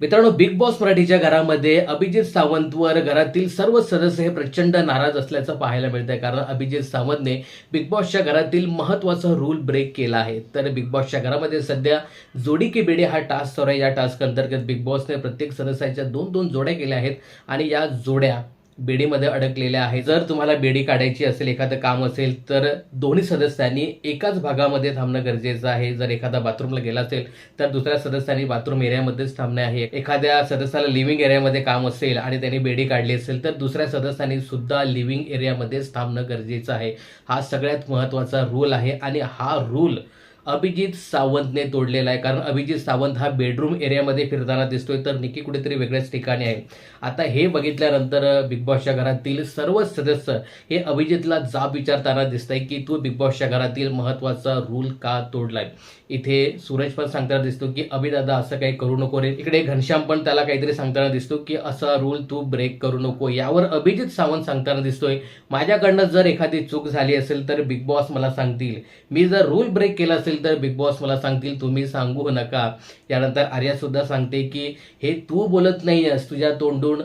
मित्रांनो big boss मराठीच्या घरामध्ये अभिजित सावंतवर घरातील सर्व सदस्य हे प्रचंड नाराज असल्याचं पाहायला मिळत आहे कारण अभिजित सावंतने बिग बॉसच्या घरातील महत्त्वाचा रूल ब्रेक केला आहे. तर बिग बॉसच्या घरामध्ये सध्या जोडी की बेडी हा टास्क चालू आहे. या टास्क अंतर्गत बिग बॉसने प्रत्येक सदस्याच्या दोन दोन जोड्या केल्या आहेत. आणि या जोड्या बेडीमध्ये अडकलेल्या आहे. जर तुम्हाला बेडी काढायची असेल एखादं काम असेल तर दोन्ही सदस्यांनी एकाच भागामध्ये थांबणं गरजेचं आहे. जर एखादा बाथरूमला गेला असेल तर दुसऱ्या सदस्यांनी बाथरूम एरियामध्येच थांबणे आहे. एखाद्या सदस्याला लिव्हिंग एरियामध्ये काम असेल आणि त्यांनी बेडी काढली असेल तर दुसऱ्या सदस्यांनी सुद्धा लिव्हिंग एरियामध्येच थांबणं गरजेचं आहे. हा सगळ्यात महत्त्वाचा रूल आहे आणि हा रूल अभिजित सावंतने तोडलेला आहे. कारण अभिजित सावंत हा बेडरूम एरियामध्ये फिरताना दिसतोय. तर निकी कुठेतरी वेगळ्याच ठिकाणी आहे. आता हे बघितल्यानंतर बिग बॉसच्या घरातील सर्व सदस्य हे अभिजितला जाब विचारताना दिसतंय की तू बिग बॉसच्या घरातील महत्त्वाचा रूल का तोडलाय? इथे सूरज पण सांगताना दिसतो की अभिदादा असं काही करू नको रे. इकडे घनश्याम पण त्याला काहीतरी सांगताना दिसतो की असा रूल तू ब्रेक करू नको. यावर अभिजित सावंत सांगताना दिसतोय माझ्याकडनं जर एखादी चूक झाली असेल तर बिग बॉस मला सांगतील. मी जर रूल ब्रेक केला असेल तर बिग बॉस मला सांगतील तुम्ही सांगू नका. यानंतर आर्या सुद्धा सांगते की हे तू बोलत नाहीयेस तुझ्या तोंडून.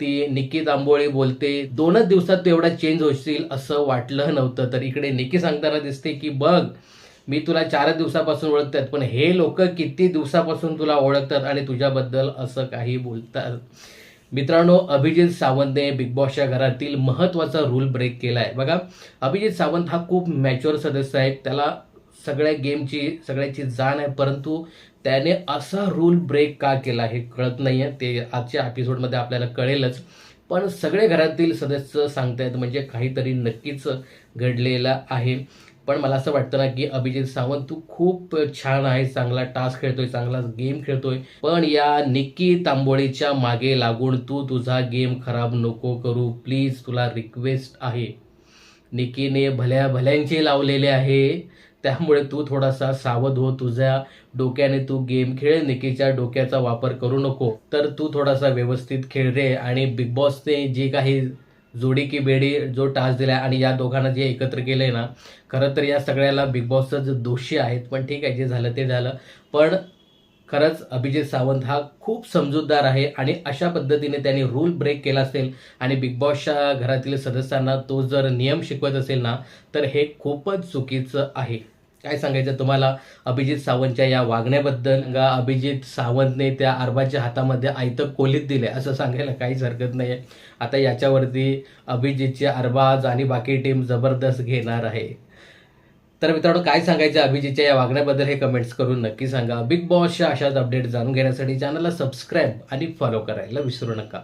ती निकी तांबोळी बोलते दोनच दिवसात तू एवढा चेंज होशील असं वाटलं नव्हतं. तर इकडे निकी सांगताना दिसते की बघ मी तुला चार दिवसापासून ओळखतात पण हे लोक किती दिवसापासून तुला ओळखतात आणि तुझ्याबद्दल असं काही बोलतात. मित्रांनो अभिजित सावंतने बिग बॉसच्या घरातील महत्त्वाचा रूल ब्रेक केला आहे बघा अभिजित सावंत हा खूप मॅच्युअर सदस्य आहे. त्याला सगळ्या गेमची सगळ्याची जाण आहे परंतु त्याने असा रूल ब्रेक का केला हे कळत नाही आहे ते आजच्या एपिसोडमध्ये आपल्याला कळेलच. पण सगळे घरातील सदस्य सांगतायत म्हणजे काहीतरी नक्कीच घडलेलं आहे. पण मला असं वाटतं ना की अभिजित सावंत तू खूप छान आहे चांगला टास्क खेळतोय चांगला गेम खेळतोय. पण या निक्की तांबोळीच्या मागे लागून तू तुझा गेम खराब नको करू. प्लीज तुला रिक्वेस्ट आहे. निकीने भल्या भल्यांचे लावलेले आहे. त्यामुळे तू थोडासा सावध हो. तुझ्या डोक्याने तू गेम खेळ. निकीच्या डोक्याचा वापर करू नको. तर तू थोडासा व्यवस्थित खेळ रे. आणि बिग बॉसने जे काही जोडी की बेडी जो टास्क दिला आणि या दोघांना जे एकत्र केलं आहे ना खरं तर या सगळ्याला बिग बॉसचं जे दोषी आहेत. पण ठीक आहे जे झालं ते झालं. पण खरंच अभिजित सावंत हा खूप समजूतदार आहे आणि अशा पद्धतीने त्यांनी रूल ब्रेक केला असेल आणि बिग बॉसच्या घरातील सदस्यांना तो जर नियम शिकवत असेल ना तर हे खूपच चुकीचं आहे. काय सांगायचं तुम्हाला? अभिजित सावंतच्या या वागण्याबद्दल का अभिजित सावंतने त्या अरबाच्या हातामध्ये आयतं कोलीत दिले? असं सांगायला काहीच हरकत नाही आहे आता याच्यावरती अभिजितचे अरबाज आणि बाकी टीम जबरदस्त घेणार आहे. तर मित्रांनो काय सांगायचं अभिजितच्या या वागण्याबद्दल हे कमेंट्स करून नक्की सांगा. बिग बॉसच्या अशाच अपडेट जाणून घेण्यासाठी चॅनलला सबस्क्राईब आणि फॉलो करायला विसरू नका.